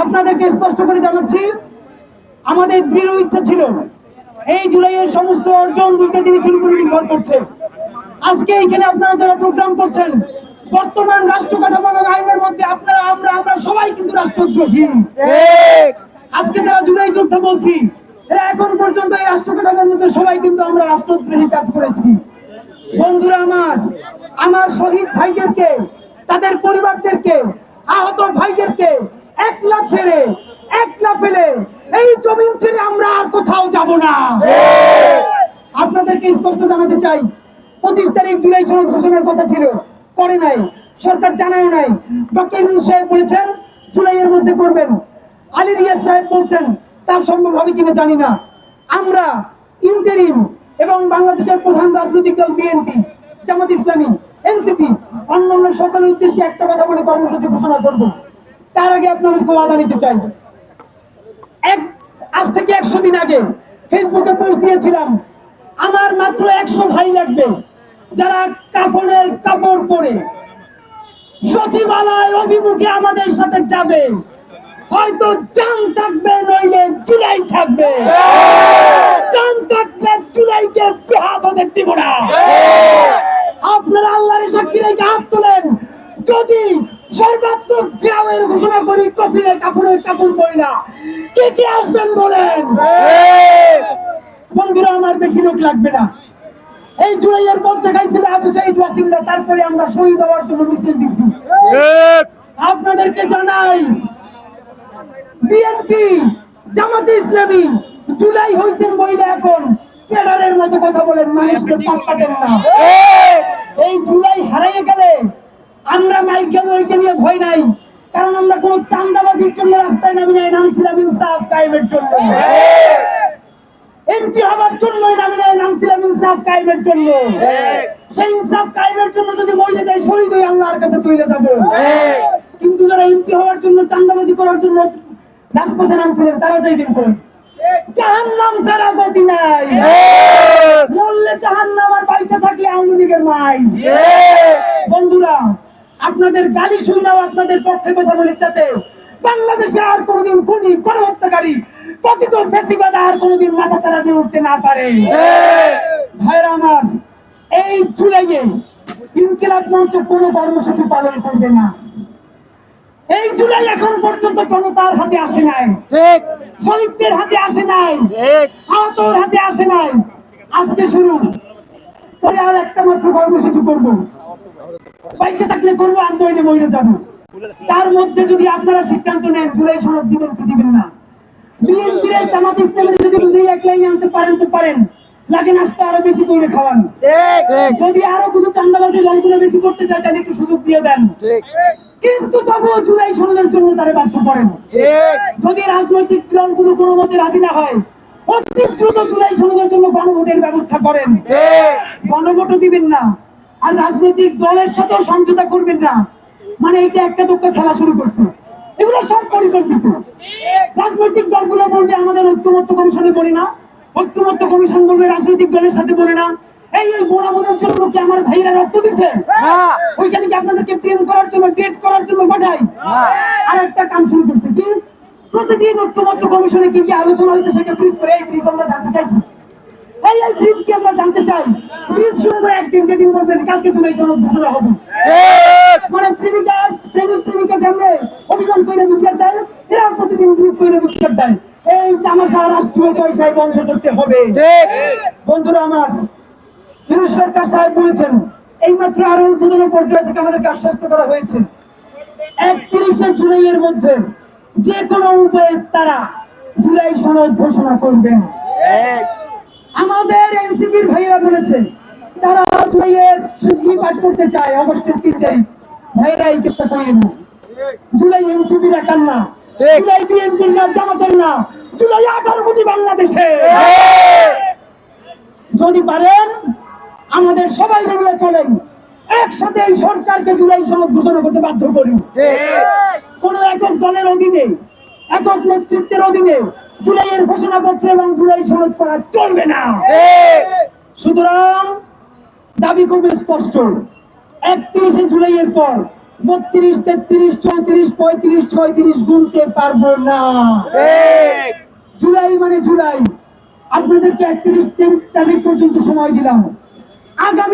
আপনাদেরকে স্পষ্ট করে জানাচ্ছি আমাদের দৃঢ় ইচ্ছা ছিল এই জুলাইয়ের সমস্ত অর্জন দুইটা জিনিসের উপর নির্ভর করছে। আজকে এইখানে আপনারা যারা প্রোগ্রাম করছেন বর্তমান রাষ্ট্র কাঠামো এবং আইনের মধ্যে আপনারা আমরা আমরা সবাই কিন্তু রাষ্ট্রদ্রোহী। আজকে যারা জুলাই যোদ্ধা বলছি এরা এখন পর্যন্ত এই রাষ্ট্র কাঠামোর মধ্যে সবাই কিন্তু আমরা রাষ্ট্রদ্রোহী কাজ করেছি। বন্ধুরা আমার আমার শহীদ ভাইদেরকে তাদের পরিবারদেরকে আহত ভাইদেরকে একলা ছেড়ে, একলা ফেলে এই জমিন ছেড়ে আমরা আর কোথাও যাব না। আপনাদেরকে স্পষ্ট জানাতে চাই, পঁচিশ তারিখ জুলাই সনদ ঘোষণার কথা ছিল, করে নাই, সরকার জানায় নাই। ডক্টর ইউনুস সাহেব বলেছেন, জুলাইয়ের মধ্যে করবেন। আলী রিয়াজ সাহেব বলছেন তা সম্ভব হবে কিনা জানি না। আমরা ইন্টারিম এবং বাংলাদেশের প্রধান রাজনৈতিক দল বিএনপি, জামাত ইসলামী এনসিপি অন্যান্য সকলের উদ্দেশ্যে একটা কথা বলে কর্মসূচি ঘোষণা করব। তার আগে আপনাদেরকে ওয়াদা নিতে চাই। এক আজ থেকে একশো দিন আগে ফেসবুকে পোস্ট দিয়েছিলাম আমার মাত্র একশো ভাই লাগবে যারা কাফনের কাপড় পরে। সচিবালয় অভিমুখে আমাদের সাথে যাবে। হয়তো চান থাকবে নইলে জুলাই থাকবে। চান থাকলে জুলাইকে বেহাত হতে দিব না। আপনারা আল্লাহর সাক্ষী রেখে হাত তোলেন। যদি সর্বাত্মক গ্রামের ঘোষণা করি কফিনে কাপড়ের কাপড় না। কে কে আসবেন বলেন? বন্ধুরা, আমার বেশি লোক লাগবে না। এই জুলাইয়ের পর দেখাইছিল আবু সাইদ ওয়াসিমরা তারপরে আমরা শহীদ হওয়ার জন্য মিছিল দিছি। আপনাদেরকে জানাই, বিএনপি, জামাতে ইসলামী, জুলাই হয়েছেন বইলে এখন। ক্যাডারের মতো কথা বলেন মানুষকে পাত্তা দেন না। এই জুলাই গেলে আমরা মাইক যাব ওইটা নিয়ে ভয় নাই কারণ আমরা কোনো চান্দাবাজির জন্য রাস্তায় নামি নাই নামছিলাম ইনসাফ কায়েমের জন্য। এমপি হবার জন্যই নামি নাই নামছিলাম ইনসাফ কায়েমের জন্য। সেই ইনসাফ কায়েমের জন্য যদি মরে যাই শহীদ হয়ে আল্লাহর কাছে চলে যাব। কিন্তু যারা এমপি হওয়ার জন্য চান্দাবাজি করার জন্য রাজপথে নামছিলেন তারা যাইবেন কই জাহান্নাম ছাড়া গতি নাই। মরলে জাহান্নাম আর বাইচে থাকলে আওয়ামী লীগের মাই বন্ধুরা আপনাদের গালি শুনাও আপনাদের পক্ষে কথা বলে যাতে বাংলাদেশে আর কোনোদিন খুনি কোন হত্যাকারী পতিত ফেসিবাদ আর কোনোদিন মাথা চারা দিয়ে উঠতে না পারে। ভাইরা আমার এই জুলাইয়ে ইনকিলাব মঞ্চ কোনো কর্মসূচি পালন করবে না। এই জুলাই এখন পর্যন্ত জনতার হাতে আসে নাই। ঠিক। শহীদদের হাতে আসে নাই। আহতর হাতে আসে নাই। আজকে শুরু। পরে আর একটা মাত্র কর্মসূচি করব। বাইচে থাকলে করব আর নইলে মরে যাব। তার মধ্যে যদি আপনারা সিদ্ধান্ত নেন জুলাই সনদ দিবেন কি দিবেন না? বিএনপির এই জামাত ইসলামের যদি বুঝিয়ে এক লাইনে আনতে পারেন তো পারেন। লাগে নাস্তা আরও বেশি করে খাওয়ান। যদি আরও কিছু চান্দাবাজি দলগুলো বেশি করতে চায় তাহলে একটু সুযোগ দিয়ে দেন। ঠিক। কিন্তু তবুও জুলাই সনদের জন্য তারা বাধ্য করেন যদি রাজনৈতিক দলগুলো কোনো মতে রাজি না হয় অতি দ্রুত জুলাই সনদের জন্য গণভোটের ব্যবস্থা করেন। গণভোটও দিবেন না। আর রাজনৈতিক দলের সাথেও সমঝোতা করবেন না। মানে এটা একটা দোক্কা খেলা শুরু করছে। এগুলো সব পরিকল্পিত। রাজনৈতিক দলগুলো বলবে আমাদের ঐক্যমত্য কমিশনে বলি না। ঐক্যমত্য কমিশন বলবে রাজনৈতিক দলের সাথে বলে না। এই এই বোনামনের জন্য কি আমার ভাইরা রক্ত দিছে? ওইখানে কি আপনাদেরকে প্রেম করার জন্য ডেট করার জন্য পাঠাই? আর একটা কাম শুরু করছে কি? প্রতিদিন ঐক্যমত্য কমিশনে কি কি আলোচনা হয়েছে সেটা ব্রিফ করে এই ব্রিফ আমরা জানতে চাইছি। এই এই ব্রিফ কি আমরা জানতে চাই? ব্রিফ শুরু করে একদিন যেদিন বলবেন কালকে তুমি এই জন্য ঘোষণা হবে মানে প্রেমিকা প্রেমিক প্রেমিকা জানলে অভিমান করে বিচার দেয় এরা প্রতিদিন ব্রিফ করে বিচার দেয়। এই তামাশা রাষ্ট্রীয় পয়সায় বন্ধ করতে হবে। বন্ধুরা আমার বিরোধী সরকার সাহেব বলেছেন এইমাত্র আরও ঊর্ধ্বতন পর্যায় থেকে আমাদেরকে আশ্বস্ত করা হয়েছে। একত্রিশে জুলাইয়ের মধ্যে যে কোনো উপায়ে তারা জুলাই সনদ ঘোষণা করবেন। আমাদের এনসিপির ভাইয়েরা বলেছে তারা জুলাইয়ের শুদ্ধি পাঠ করতে চায় অগস্টের তিন তারিখ। ভাইয়েরা এই চেষ্টা করেন না। জুলাই এনসিপির একার না। জুলাই বিএনপির না জামাতের না জুলাই আঠারো কোটি বাংলাদেশে। যদি পারেন আমাদের সবাই মিলে চলেন। একসাথে এই সরকারকে জুলাই সনদ ঘোষণা করতে বাধ্য করি। কোন একক দলের অধীনে একক নেতৃত্বের অধীনে জুলাইয়ের ঘোষণাপত্র এবং জুলাই সনদ করা চলবে না। সুতরাং দাবি খুব স্পষ্ট। একত্রিশে জুলাইয়ের পর বত্রিশ তেত্রিশ চৌত্রিশ পঁয়ত্রিশ ছয়ত্রিশ গুনতে পারব না। জুলাই মানে জুলাই। আপনাদেরকে একত্রিশ তারিখ পর্যন্ত সময় দিলাম।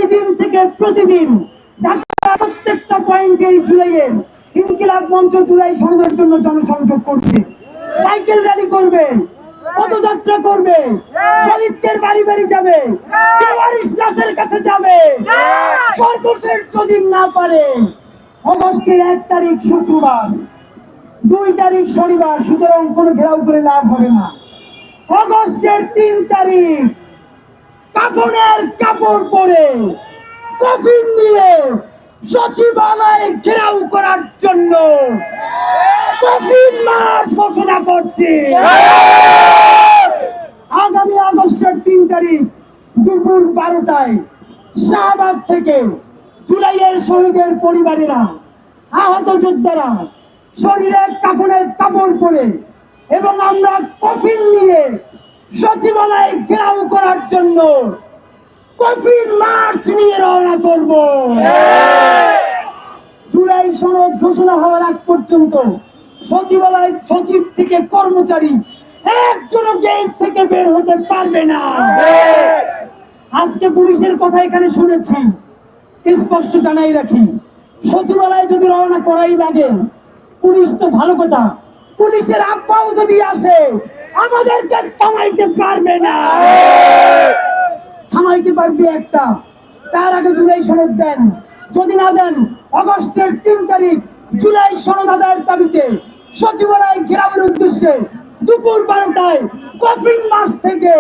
আগামী দিন থেকে প্রতিদিন ঢাকার প্রত্যেকটা পয়েন্টে এই ইনকিলাব মঞ্চ জুলাই সনদের জন্য জনসংযোগ করবে। সাইকেল র্যালি করবে, পদযাত্রা করবে শহীদদের বাড়ি বাড়ি যাবে বেওয়ারিশ কাছে যাবে, সর্বশেষ যদি না পারে, অগস্টের এক তারিখ শুক্রবার, দুই তারিখ শনিবার, সুতরাং কোনো ঘেরাও করে লাভ হবে না। অগস্টের তিন তারিখ কাফনের কাপড় পরে কফিন নিয়ে সচিবালয়ে ঘেরাও করার জন্য কফিন মার্চ ঘোষণা করছি। আগামী আগস্টের তিন তারিখ দুপুর বারোটায় শাহবাগ থেকে জুলাইয়ের শহীদের পরিবারেরা, আহত যোদ্ধারা শরীরে কাফনের কাপড় পরে এবং আমরা কফিন নিয়ে সচিবালয়ে ঘেরাও করার জন্য কফিন মার্চ নিয়ে রওনা করব। জুলাই সনদ ঘোষণা হওয়ার আগ পর্যন্ত সচিবালয় সচিব থেকে কর্মচারী একজন গেট থেকে বের হতে পারবে না। আজকে পুলিশের কথা এখানে শুনেছি। স্পষ্ট জানাই রাখি, সচিবালয়ে যদি রওনা করাই লাগে, পুলিশ তো ভালো কথা, পুলিশের আব্বাও যদি আসে আমাদেরকে থামাইতে পারবে না। থামাইতে পারবে একটা। তার আগে জুলাই সনদ দেন। যদি না দেন, অগস্টের তিন তারিখ জুলাই সনদ আদায়ের দাবিতে সচিবালয় ঘেরাবের উদ্দেশ্যে দুপুর বারোটায় কফিন মার্চ থেকে